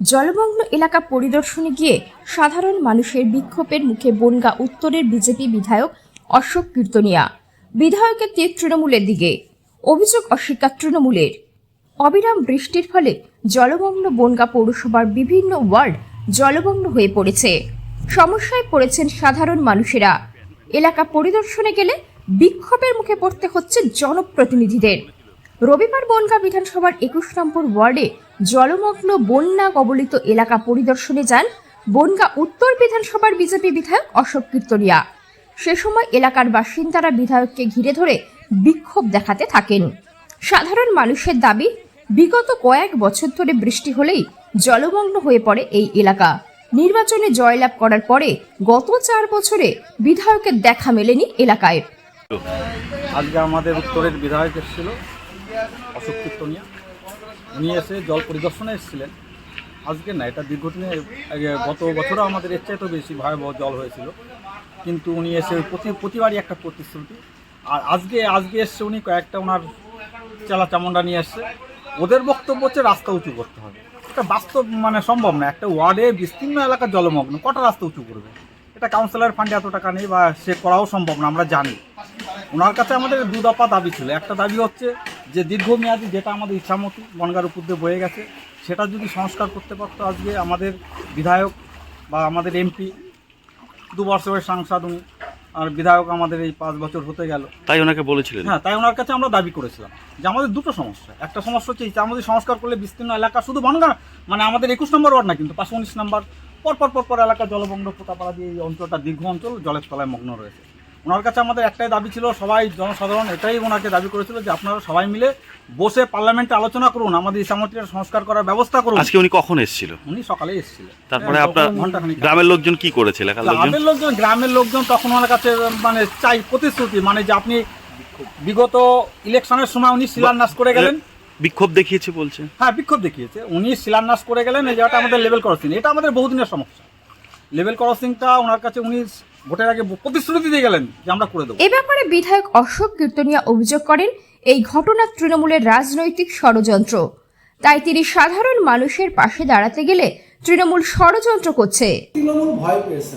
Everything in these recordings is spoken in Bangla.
জলমগ্ন এলাকা পরিদর্শনে গিয়ে সাধারণ মানুষের বিক্ষোভের মুখে বনগা উত্তরের বিজেপি বিধায়ক অশোক কীর্তনিয়া, বিধায়কের তীর তৃণমূলের দিকে। অভিযোগ অস্বীকার তৃণমূলের। অবিরাম বৃষ্টির ফলে জলমগ্ন বনগা পৌরসভার বিভিন্ন ওয়ার্ড জলমগ্ন হয়ে পড়েছে। সমস্যায় পড়েছেন সাধারণ মানুষেরা। এলাকা পরিদর্শনে গেলে বিক্ষোভের মুখে পড়তে হচ্ছে জনপ্রতিনিধিদের। রবিবার বনগা বিধানসভার একুশ নম্বর ওয়ার্ডে জলমগ্ন বন্যা কবলিত এলাকা পরিদর্শনে যান বনগা উত্তর বিধানসভার বিজেপি বিধায়ক অশোক কীর্তনিয়া। সে সময় এলাকার বাসিন্দারা বিধায়ককে ঘিরে ধরে বিক্ষোভ দেখাতে থাকেন। সাধারণ মানুষের দাবি, বিগত কয়েক বছর ধরে বৃষ্টি হলেই জলমগ্ন হয়ে পড়ে এই এলাকা। নির্বাচনে জয়লাভ করার পরে গত চার বছরে বিধায়কের দেখা মেলেনি এলাকায়। আজকে আমাদের উত্তরের বিধায়ক এসেছিল অশোক কীর্তনিয়া। উনি এসে জল পরিদর্শনে এসেছিলেন। আজকে না, এটা দীর্ঘদিনে গত বছরও আমাদের এর চাইতেও বেশি ভয়াবহ জল হয়েছিল। কিন্তু উনি এসে প্রতি, প্রতিবারই একটা প্রতিশ্রুতি। আর আজকে আজকে এসছে উনি কয়েকটা ওনার চালা চামুন্ডা নিয়ে এসছে। ওদের বক্তব্য হচ্ছে, রাস্তা উঁচু করতে হবে। এটা বাস্তব মানে সম্ভব না। একটা ওয়ার্ডে বিস্তীর্ণ এলাকা জলমগ্ন, কটা রাস্তা উঁচু করবে? এটা কাউন্সিলর ফান্ডে এত টাকা নেই বা সে করাও সম্ভব না, আমরা জানি। ওনার কাছে আমাদের দু দফা দাবি ছিল। একটা দাবি হচ্ছে যে দীর্ঘমেয়াদী যেটা আমাদের ইচ্ছামতি বনগার উপর দিয়ে বয়ে গেছে সেটা যদি সংস্কার করতে পারতো আজকে আমাদের বিধায়ক বা আমাদের এমপি দু বছরের সাংসদ উনি আর বিধায়ক আমাদের এই পাঁচ বছর হতে গেল। তাই ওনাকে বলেছিলেন? হ্যাঁ তাই ওনার কাছে আমরা দাবি করেছিলাম যে আমাদের দুটো সমস্যা। একটা সমস্যা হচ্ছে আমাদের সংস্কার করলে বিস্তীর্ণ এলাকা শুধু বনগা মানে আমাদের একুশ নম্বর ওয়ার্ড না কিন্তু পাঁচশো উনিশ নম্বর পর পর পর পর এলাকা জলমগ্ন পোতাপাড়া দিয়ে এই অঞ্চলটা দীর্ঘ অঞ্চল জলের তলায় মগ্ন রয়েছে। ওনার কাছে আমাদের একটাই দাবি ছিল সবাই জনসাধারণ এটাই ওনাকে দাবি করেছিল যে আপনারা সবাই মিলে বসে পার্লামেন্টে আলোচনা করুন আমাদের ইসামতির সংস্কার করার ব্যবস্থা করুন। আজকে উনি কখন এসেছিল? উনি সকালে এসেছিলেন তারপরে হ্যাঁ, আপনার। গ্রামের লোকজন কি করেছে? এলাকার লোকজন গ্রামের লোকজন? গ্রামের লোকজন তখন ওনার কাছে মানে চাই প্রতিশ্রুতি মানে যে আপনি বিগত ইলেকশনের সময় উনি শিলান্যাস করে গেলেন। বিক্ষোভ দেখিয়েছে বলছে। হ্যাঁ বিক্ষোভ দেখিয়েছে। উনি শিলান্যাস করে গেলেন এই জায়গাটা আমাদের লেভেল ক্রসিং এটা আমাদের বহুদিনের সমস্যা। লেভেল ক্রসিংটা ওনার কাছে উনি ভোটের আগে প্রতিশ্রুতি দিয়ে গেলেন যে আমরা করে দেবো। এ ব্যাপারে বিধায়ক অশোক কীর্তনিয়া অভিযোগ করেন এই ঘটনা তৃণমূলের রাজনৈতিক ষড়যন্ত্র। তাই তিনি সাধারণ মানুষের পাশে দাঁড়াতে গেলে তৃণমূল ষড়যন্ত্র করছে। তৃণমূল ভয় পেয়েছে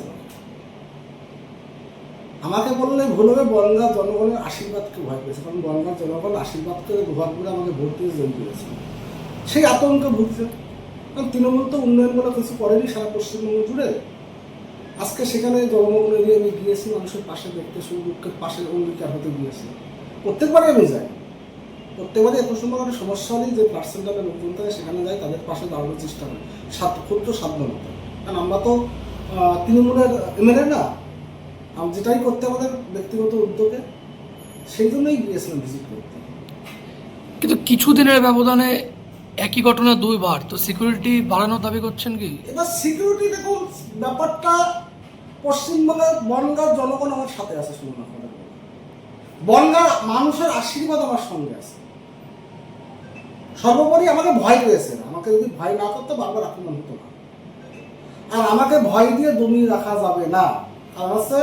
আমাকে বললে ভুল হবে বনগাঁ জনগণের আশীর্বাদকে ভয় পেয়েছে। কারণ বনগাঁ জনগণ আশীর্বাদকে ভর করে আমাকে ভোট দিয়ে জয়ী করেছে। সেই আতঙ্কে ভুগছে। কারণ তৃণমূল তো উন্নয়নমূলক কিছু করেনি সারা পশ্চিমবঙ্গ জুড়ে। আজকে সেখানে জনমগ্ন এরিয়া আমি গিয়েছি মানুষের পাশে দেখতে দুঃখের পাশে অঙ্গীকার হতে গিয়েছি। প্রত্যেকবারই আমি যাই। প্রত্যেকবারই এত সময় একটা সমস্যা হলেই যে পার্সেন্টালে লোকজন থাকে সেখানে যাই তাদের পাশে দাঁড়ানোর চেষ্টা করি। সাত ক্ষুদ্র সাধ্যমতো কারণ আমরা তো তৃণমূলের এমএলএ না। আম যেটাই করতে আমাদের ব্যক্তিগত উদ্যোগে সেই জন্যই গিয়েছিলাম ভিজিট করতে। কিন্তু কিছুদিনের ব্যবধানে একই ঘটনা দুইবার তো সিকিউরিটি বাড়ানোর দাবি করছেন কি? এবার সিকিউরিটি দেখুন ব্যাপারটা পশ্চিমবঙ্গের বনগাঁর জনগণ আমার সাথে আছে শুনুন বনগাঁর মানুষের আশীর্বাদ আমার সঙ্গে আছে। সর্বোপরি আমাকে ভয় পেয়েছে না। আমাকে যদি ভয় না করতো বারবার আক্রমণ হতো না। আর আমাকে ভয় দিয়ে দমিয়ে রাখা যাবে না। কারণ হচ্ছে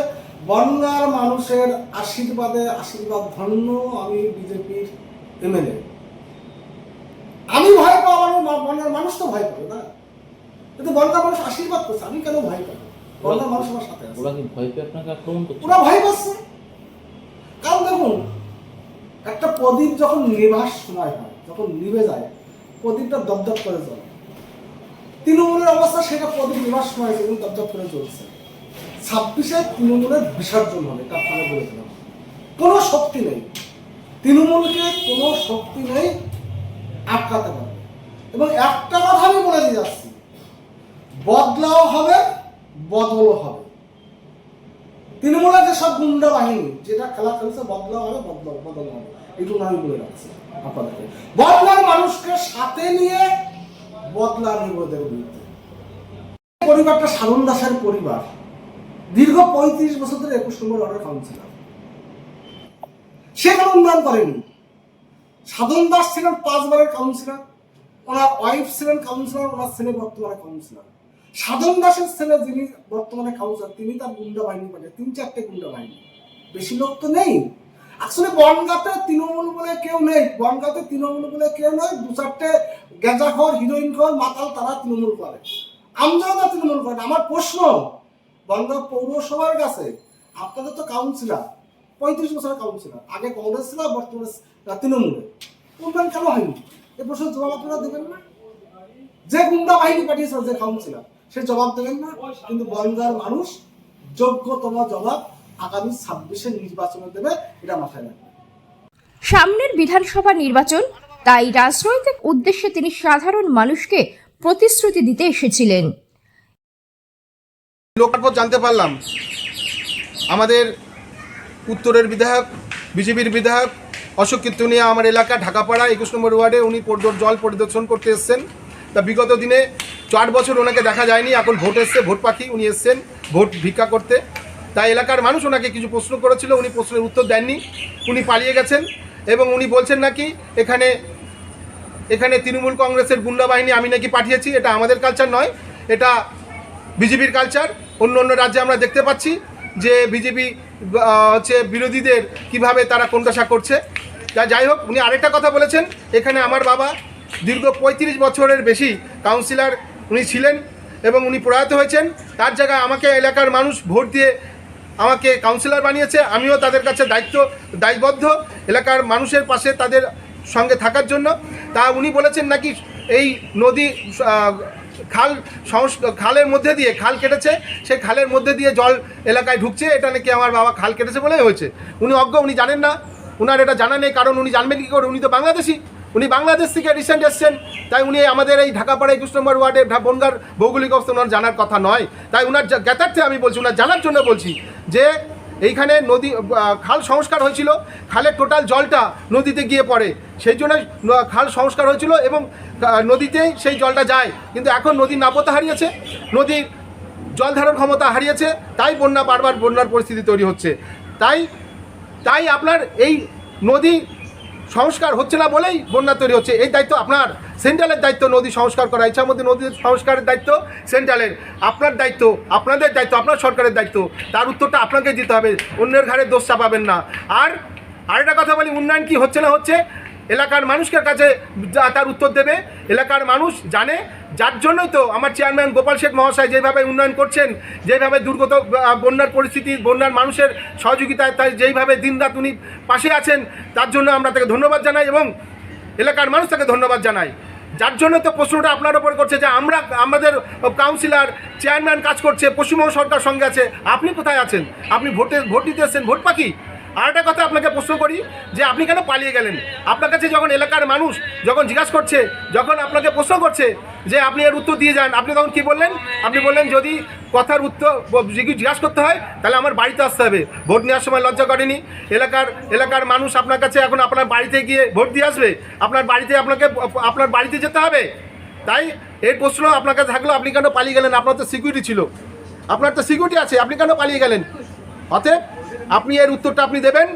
বনগাঁর মানুষের আশীর্বাদে আশীর্বাদ ধন্য আমি বিজেপির এমএলএ। আমি ভয় মা- মানুষ তো ভয় পাবে না। কিন্তু বনগাঁর মানুষ আশীর্বাদ করছে, আমি কেন ভয় পাবো? বনগাঁর মানুষ আমার সাথে আছে। ওরা কি ভয় পেয়ে আপনাকে আক্রমণ করছে? ওরা ভয় পাচ্ছে। কারণ দেখুন একটা প্রদীপ যখন নিভাস সময় হয় যখন নিভে যায় প্রদীপটা দপদপ করে জ্বলে। তৃণমূলের অবস্থা সেটা প্রদীপ সময় দপদপ করে জ্বলছে। ছাব্বিশে তৃণমূলের বিসর্জন হবে এটা আপনারা বলে দিলাম। কোনো শক্তি নেই। তৃণমূলকে কোনো শক্তি নেই আটকাতে পারবে। এবং একটা কথা আমি বলে দিয়ে যাচ্ছি। বদলাও হবে বদলও হবে। তৃণমূলের যে সব গুন্ডা বাহিনী, যেটা খেলা খেলছে, বদলাও হবে বদল বদল হবে। এইটুকু আমি বলে রাখছি আপনাদেরকে। বদলার মানুষকে সাথে নিয়ে বদলা নিব ওদের বিরুদ্ধে। পরিবারটা সাধন দাসের পরিবার। দীর্ঘ পঁয়ত্রিশ বছর ধরে একুশ নম্বর ওয়ার্ডের কাউন্সিলর। সে কোনো উন্নয়ন করেনি? সাধন দাস ছিলেন পাঁচবারের কাউন্সিলর, ওনার ওয়াইফ ছিলেন কাউন্সিলর, ওনার ছেলে বর্তমানে কাউন্সিলর। সাধন দাসের ছেলে যিনি বর্তমানে কাউন্সিলর তিনি তার গুন্ডা বাহিনী পাঠায়, তিন চারটে গুন্ডা বাহিনী। বেশি লোক তো নেই। আসলে বনগাতে তৃণমূল বলে কেউ নেই। বনগাতে তৃণমূল বলে কেউ নেই। দু চারটে গেঁজাখর হিরোইন খর মাতাল তারা তৃণমূল করে। আমজনতা তৃণমূল করে আমার প্রশ্ন, বনগা পৌরসভার কাছে আপনাদের তো কাউন্সিলর পঁয়ত্রিশ বছরের কাউন্সিলর আগে কংগ্রেস ছিল বর্তমানে তৃণমূলে। উন্নয়ন কেন হয়নি? এ প্রশ্নের জবাব আপনারা দেবেন না? যে গুন্ডা বাহিনী পাঠিয়েছে যে কাউন্সিলর সে জবাব দেবেন না কিন্তু বনগার মানুষ যোগ্যতম জবাব আগামী ছাব্বিশে নির্বাচনে দেবে এটা মাথায় রাখবে সামনের বিধানসভা নির্বাচন তাই রাজনৈতিক উদ্দেশ্যে তিনি সাধারণ মানুষকে প্রতিশ্রুতি দিতে এসেছিলেন। লোকার পর জানতে পারলাম। আমাদের উত্তরের বিধায়ক বিজেপির বিধায়ক অশোক কীর্তনিয়া আমার এলাকা ঢাকাপাড়া একুশ নম্বর ওয়ার্ডে উনি পরিদর- জল পরিদর্শন করতে এসছেন। তা বিগত দিনে চার বছর ওনাকে দেখা যায়নি এখন ভোট এসছে, ভোট পাখি উনি এসছেন, ভোট ভিক্ষা করতে। তাই এলাকার মানুষ ওনাকে কিছু প্রশ্ন করেছিল, উনি প্রশ্নের উত্তর দেননি, উনি পালিয়ে গেছেন এবং উনি বলছেন নাকি, এখানে এখানে তৃণমূল কংগ্রেসের গুন্ডা বাহিনী আমি নাকি পাঠিয়েছি, এটা আমাদের কালচার নয়, এটা বিজেপির কালচার অন্য অন্য রাজ্যে আমরা দেখতে পাচ্ছি যে বিজেপি হচ্ছে বিরোধীদের কীভাবে তারা কোণঠাসা করছে। তা যাই হোক, উনি আরেকটা কথা বলেছেন, এখানে আমার বাবা দীর্ঘ পঁয়ত্রিশ বছরের বেশি কাউন্সিলর উনি ছিলেন এবং উনি প্রয়াত হয়েছেন। তার জায়গায় আমাকে এলাকার মানুষ ভোট দিয়ে আমাকে কাউন্সিলর বানিয়েছে। আমিও তাদের কাছে দায়িত্ব, দায়বদ্ধ এলাকার মানুষের পাশে তাদের সঙ্গে থাকার জন্য। তা উনি বলেছেন নাকি এই নদী খাল খালের মধ্যে দিয়ে খাল কেটেছে। সেই খালের মধ্যে দিয়ে জল এলাকায় ঢুকছে। এটা নাকি আমার বাবা খাল কেটেছে বলেই হয়েছে। উনি অজ্ঞ, উনি জানেন না। উনার এটা জানা নেই, কারণ উনি জানবেন কী করে? উনি তো বাংলাদেশি। উনি বাংলাদেশ থেকে রিসেন্ট এসছেন। তাই উনি আমাদের এই ঢাকাপাড়া একুশ নম্বর ওয়ার্ডে বনগার ভৌগোলিক অবস্থা ওনার জানার কথা নয়। তাই উনার জ্ঞাতার্থে আমি বলছি উনার জানার জন্য বলছি যে এইখানে নদী খাল সংস্কার হয়েছিল খালের টোটাল জলটা নদীতে গিয়ে পড়ে। সেই জন্য খাল সংস্কার হয়েছিল এবং আহ, নদীতেই সেই জলটা যায়। কিন্তু এখন নদীর নাপতা হারিয়েছে নদীর জল ধারণ ক্ষমতা হারিয়েছে তাই বন্যা বারবার বন্যার পরিস্থিতি তৈরি হচ্ছে। তাই তাই আপনার এই নদী সংস্কার হচ্ছে না বলেই বন্যা তৈরি হচ্ছে। এই দায়িত্ব আপনার। সেন্ট্রালের দায়িত্ব নদী সংস্কার করা। ইচ্ছা মধ্যে নদী সংস্কারের দায়িত্ব সেন্ট্রালের। আপনার দায়িত্ব, আপনাদের দায়িত্ব, আপনার সরকারের দায়িত্ব। তার উত্তরটা আপনাকে দিতে হবে। অন্যের ঘাড়ে দোষ চাপাবেন না। আর আরেকটা কথা বলি, উন্নয়ন কি হচ্ছে না হচ্ছে? এলাকার মানুষের কাছে তার উত্তর দেবে। এলাকার মানুষ জানে। যার জন্যই তো আমার চেয়ারম্যান গোপাল শেঠ মহাশয় যেভাবে উন্নয়ন করছেন, যেভাবে দুর্গত বন্যার পরিস্থিতি, বন্যার মানুষের সহযোগিতায় তাই যেইভাবে দিনরাত উনি পাশে আছেন, তার জন্য আমরা তাকে ধন্যবাদ জানাই এবং এলাকার মানুষ তাকে ধন্যবাদ জানাই। যার জন্য তো প্রশ্নটা আপনার ওপর করছে যে আমরা, আমাদের কাউন্সিলর চেয়ারম্যান কাজ করছে, পশ্চিমবঙ্গ সরকার সঙ্গে আছে। আপনি কোথায় আছেন? আপনি ভোটে, ভোট দিতে এসেছেন, ভোট পাখি? আর একটা কথা আপনাকে প্রশ্ন করি, যে আপনি কেন পালিয়ে গেলেন? আপনার কাছে যখন এলাকার মানুষ যখন জিজ্ঞাসা করছে, যখন আপনাকে প্রশ্ন করছে যে আপনি এর উত্তর দিয়ে যান, আপনি তখন কি বললেন? আপনি বললেন, যদি কথার উত্তর জিজ্ঞাসা করতে হয়, তাহলে আমার বাড়িতে আসতে হবে। ভোট নেওয়ার সময় লজ্জা করেনি। এলাকার এলাকার মানুষ আপনার কাছে এখন আপনার বাড়িতে গিয়ে ভোট দিয়ে আসবে। আপনার বাড়িতে আপনাকে, আপনার বাড়িতে যেতে হবে। তাই এর প্রশ্ন আপনার কাছে থাকল, আপনি কেন পালিয়ে গেলেন? আপনার তো সিকিউরিটি ছিল। আপনার তো সিকিউরিটি আছে, আপনি কেন পালিয়ে গেলেন? অতএব আপনি এর উত্তরটা আপনি দেবেন।